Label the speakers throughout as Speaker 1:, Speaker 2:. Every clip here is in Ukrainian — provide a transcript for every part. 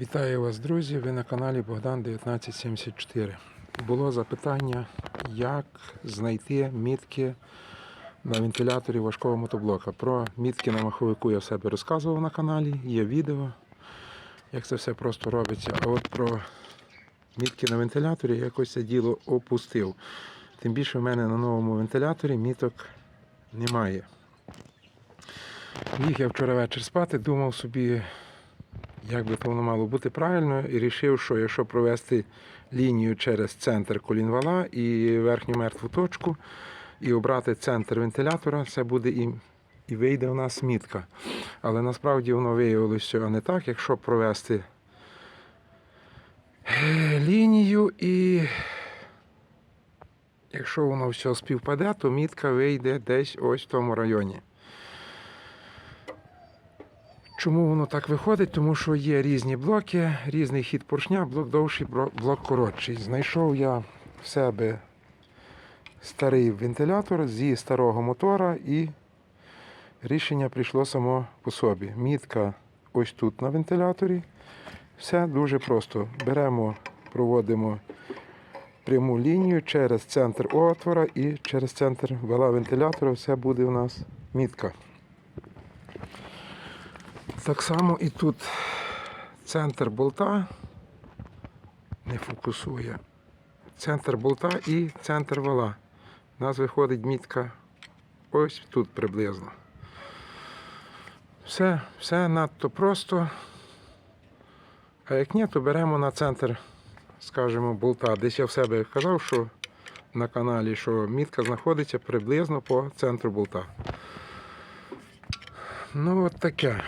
Speaker 1: Вітаю вас, друзі! Ви на каналі Богдан 1974. Було запитання, як знайти мітки на вентиляторі важкого мотоблока. Про мітки на маховику я в себе розказував на каналі, є відео, як це все просто робиться. А от про мітки на вентиляторі я якось це діло опустив. Тим більше в мене на новому вентиляторі міток немає. Ліг я вчора вечір спати, думав собі, як би то воно мало бути правильно, і вирішив, що якщо провести лінію через центр колінвала і верхню мертву точку, і обрати центр вентилятора, це буде і, і вийде у нас мітка. Але насправді воно виявилося не так, якщо провести е, лінію і якщо воно все співпаде, то мітка вийде десь ось в тому районі. Чому воно так виходить? Тому що є різні блоки, різний хід поршня, блок довший, блок коротший. Знайшов я в себе старий вентилятор зі старого мотора і рішення прийшло само по собі. Мітка ось тут на вентиляторі. Все дуже просто. Беремо, проводимо пряму лінію через центр отвора і через центр вала вентилятора все буде у нас мітка. Так само і тут центр болта не фокусує. Центр болта і центр вала. У нас виходить мітка ось тут приблизно. Все, все надто просто. А як ні, то беремо на центр, скажімо, болта. Десь я в себе казав, що на каналі, що мітка знаходиться приблизно по центру болта. Ну, от таке.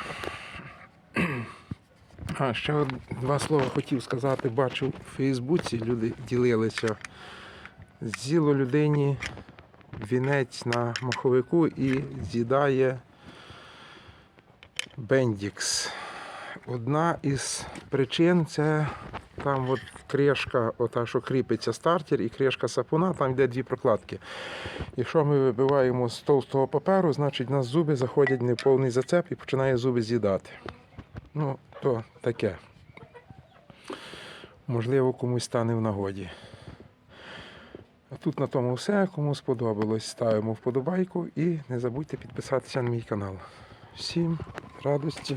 Speaker 1: А, ще два слова хотів сказати. Бачив у Фейсбуці, люди ділилися. З'їло людині вінець на маховику і з'їдає бендікс. Одна із причин це там от кришка, ота, що кріпиться стартер, і кришка сапуна, там йде дві прокладки. Якщо ми вибиваємо з товстого паперу, значить у нас зуби заходять в неповний зацеп і починає зуби з'їдати. Ну, то таке. Можливо, комусь стане в нагоді. А тут на тому все. Кому сподобалось, ставимо вподобайку і не забудьте підписатися на мій канал. Всім радості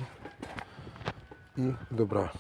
Speaker 1: і добра.